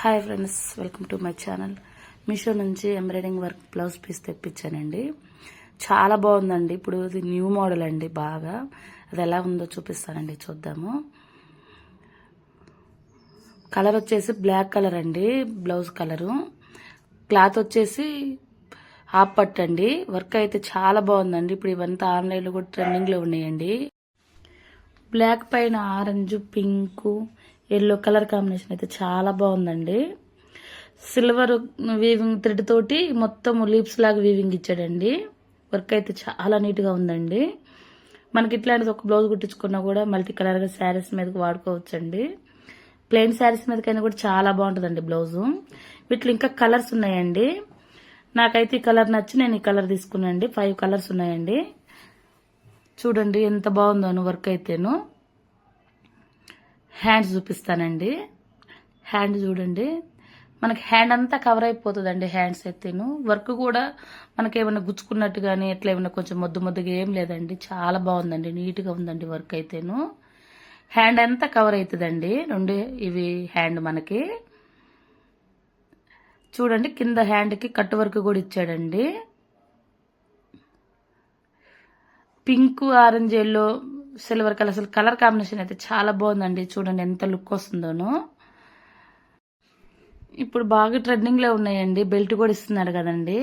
Hi friends welcome to my channel Meesho నుంచి embroidering work blouse piece తెప్పించానండి. చాలా బాగుందండి. ఇప్పుడు ఇది న్యూ మోడల్ అండి బాగా. అది ఎలా ఉందో చూపిస్తానండి చూద్దాము. కలర్ వచ్చేసి బ్లాక్ కలర్ అండి బ్లౌజ్ కలరు క్లాత్ వచ్చేసి హాఫ్ పట్టండి అండి. వర్క్ అయితే చాలా బాగుందండి. ఇప్పుడు ఇవంతా ఆన్లైన్లో కూడా ట్రెండింగ్లో ఉన్నాయండి. బ్లాక్ పైన orange pink yellow colour combination అయితే చాలా బాగుందండి. సిల్వర్ వీవింగ్ థ్రెడ్ తోటి మొత్తం లీప్స్ లాగా వీవింగ్ ఇచ్చాడండి. వర్క్ అయితే చాలా నీట్గా ఉందండి. మనకి ఇట్లాంటిది ఒక బ్లౌజ్ కుట్టించుకున్నా కూడా మల్టీ కలర్గా శారీస్ మీదకి వాడుకోవచ్చండి. ప్లెయిన్ శారీస్ మీదకైనా కూడా చాలా బాగుంటుందండి బ్లౌజు. వీటిలో ఇంకా కలర్స్ ఉన్నాయండి. నాకైతే ఈ కలర్ నచ్చి నేను ఈ కలర్ తీసుకున్నాండి ఫైవ్ కలర్స్ ఉన్నాయండి. చూడండి ఎంత బాగుందో వర్క్ అయితేను. హ్యాండ్స్ చూపిస్తానండి. హ్యాండ్ చూడండి. మనకి హ్యాండ్ అంతా కవర్ అయిపోతుందండి హ్యాండ్స్ అయితేను. వర్క్ కూడా మనకి ఏమైనా గుచ్చుకున్నట్టు కానీ ఎట్లా ఏమైనా కొంచెం మొద్దు మొద్దుగా ఏం లేదండి. చాలా బాగుందండి నీట్గా ఉందండి వర్క్ అయితేను. హ్యాండ్ అంతా కవర్ అవుతుందండి రెండు ఇవి హ్యాండ్ మనకి. చూడండి కింద హ్యాండ్కి కట్ వర్క్ కూడా ఇచ్చాడండి. Pink orange yellow silver colour అసలు కలర్ కాంబినేషన్ అయితే చాలా బాగుందండి. చూడండి ఎంత లుక్ వస్తుందోనో. ఇప్పుడు బాగా ట్రెండింగ్లో ఉన్నాయండి. బెల్ట్ కూడా ఇస్తున్నాడు కదండి.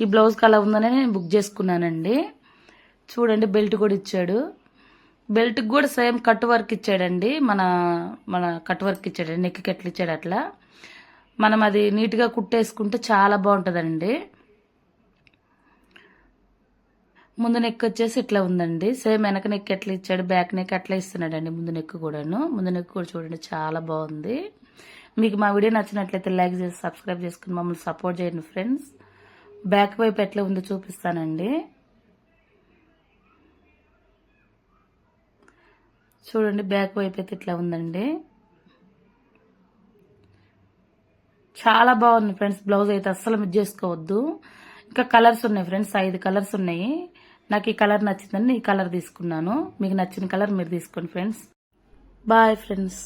ఈ బ్లౌజ్ కలర్ ఉందనే నేను బుక్ చేసుకున్నానండి. చూడండి బెల్ట్ కూడా ఇచ్చాడు. బెల్ట్కి కూడా సేమ్ కట్ వర్క్ ఇచ్చాడండి. మన మన కట్ వర్క్ ఇచ్చాడండి నెక్కి కట్లు ఇచ్చాడు అట్లా. మనం అది నీట్గా కుట్టేసుకుంటే చాలా బాగుంటుందండి. ముందు నెక్ వచ్చేసి ఇట్లా ఉందండి. సేమ్ వెనక నెక్ ఎట్లా ఇచ్చాడు బ్యాక్ నెక్ అట్లా ఇస్తున్నాడండి ముందు నెక్ కూడాను. ముందు నెక్ కూడా చూడండి చాలా బాగుంది. మీకు మా వీడియో నచ్చినట్లయితే లైక్ చేసి సబ్స్క్రైబ్ చేసుకుని మమ్మల్ని సపోర్ట్ చేయండి ఫ్రెండ్స్ బ్యాక్ వైపు ఎట్లా ఉందో చూపిస్తానండి. చూడండి బ్యాక్ వైపు అయితే ఇట్లా ఉందండి. చాలా బాగుంది ఫ్రెండ్స్ బ్లౌజ్ అయితే అస్సలు మిస్ చేసుకోవద్దు. ఇంకా కలర్స్ ఉన్నాయి ఫ్రెండ్స్ ఐదు కలర్స్ ఉన్నాయి. నాకు ఈ కలర్ నచ్చిందని ఈ కలర్ తీసుకున్నాను. మీకు నచ్చిన కలర్ మీరు తీసుకోండి ఫ్రెండ్స్. Bye friends.